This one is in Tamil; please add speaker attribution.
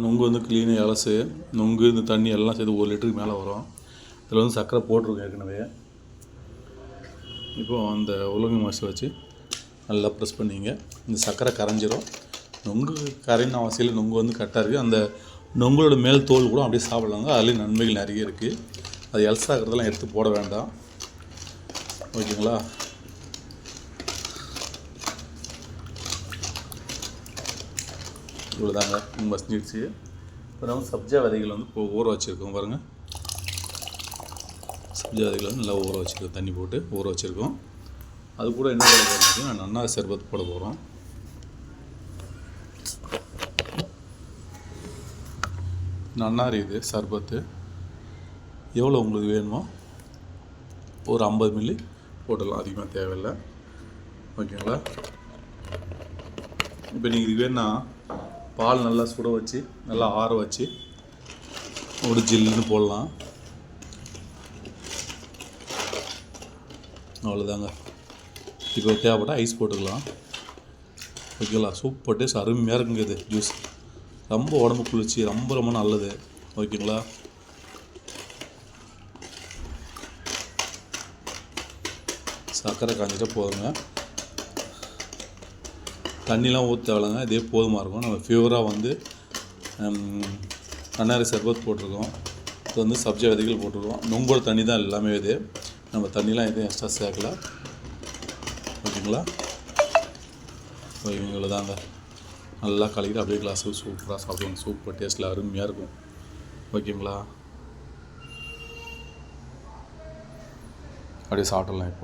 Speaker 1: நொங்கு வந்து க்ளீனாக இலசு நொங்கு இந்த தண்ணி எல்லாம் சேர்த்து ஒரு லிட்டருக்கு மேலே வரும். இதில் வந்து சர்க்கரை போட்டிருக்கோம் ஏற்கனவே. இப்போது அந்த உலக மாசு வச்சு நல்லா ப்ரெஸ் பண்ணிங்க. இந்த சர்க்கரை கரைஞ்சிரும். நொங்கு கரைன்னு அவசியம் இல்லை. நொங்கு வந்து கரெக்டாக இருக்குது அந்த நொங்களோட மேல் தோல் கூட அப்படியே சாப்பிட்லாங்க. அதுலேயும் நன்மைகள் நிறைய இருக்குது அது எல்சாகிறதெல்லாம் எடுத்து போட வேண்டாம். ஓகேங்களா? இவ்வளோதாங்க மசிஞ்சிடுச்சு இப்போ நம்ம சப்ஜா விதைகள் வந்து இப்போ ஊற வச்சுருக்கோம் பாருங்கள் சப்ஜா விதைகளை வந்து நல்லா ஊற வச்சுருக்கோம். தண்ணி போட்டு ஊற வச்சுருக்கோம். அது கூட என்ன போட போகிறோம் நன்னா சர்பத் போட போகிறோம் நன்னாரி இது சர்பத்து. எவ்வளோ உங்களுக்கு வேணுமோ? ஒரு ஐம்பது மில்லி போட்டுடலாம் அதிகமாக தேவையில்லை. ஓகேங்களா? இப்போ நீங்கள் இது வேணா பால் நல்லா சுட வச்சு நல்லா ஆற வச்சு ஒரு ஜில்லுன்னு போடலாம். அவ்வளோதாங்க இப்போ தேவைப்பட்டால் ஐஸ் போட்டுக்கலாம். ஓகேங்களா சூப்பர் டேஸ்ட் அருமையாக இருக்குங்க இது ஜூஸ் ரொம்ப உடம்பு குளிர்ச்சி ரொம்ப ரொம்ப நல்லது. ஓகேங்களா? சர்க்கரை காஞ்சிட்டு போதுங்க. தண்ணிலாம் ஊற்ற தேவையில்லைங்க இதே போதுமாக இருக்கும். நம்ம ஃபியூராக வந்து ஹம், சர்பத் போட்டிருக்கோம். இது வந்து சப்ஜி விதைகள் போட்டிருக்கோம். நொங்கோட தண்ணி தான் எல்லாமே இது. நம்ம தண்ணிலாம் எதுவும் எக்ஸ்ட்ரா சேர்க்கல. ஓகேங்களா? இவங்கள தாங்க. நல்லா கலக்கிட்டு அப்படியே கிளாஸ் சூப்பராக சாப்பிடுவாங்க. சூப்பர் டேஸ்ட்டில் அருமையாக இருக்கும். ஓகேங்களா? அப்படியே சாப்பிடலாம் இப்போ.